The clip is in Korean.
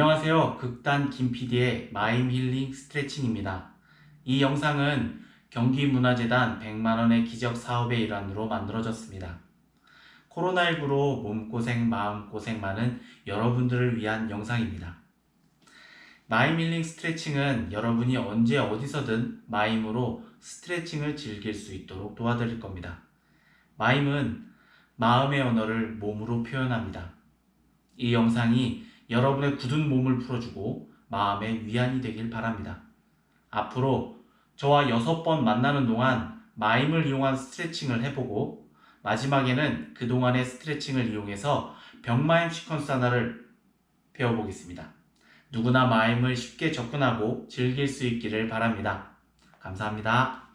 안녕하세요. 극단 김PD의 마임 힐링 스트레칭입니다. 이 영상은 경기문화재단 100만원의 기적 사업의 일환으로 만들어졌습니다. 코로나19로 몸고생, 마음고생 많은 여러분들을 위한 영상입니다. 마임 힐링 스트레칭은 여러분이 언제 어디서든 마임으로 스트레칭을 즐길 수 있도록 도와드릴 겁니다. 마임은 마음의 언어를 몸으로 표현합니다. 이 영상이 여러분의 굳은 몸을 풀어주고 마음의 위안이 되길 바랍니다. 앞으로 저와 여섯 번 만나는 동안 마임을 이용한 스트레칭을 해보고 마지막에는 그동안의 스트레칭을 이용해서 병마임 시퀀스 하나를 배워보겠습니다. 누구나 마임을 쉽게 접근하고 즐길 수 있기를 바랍니다. 감사합니다.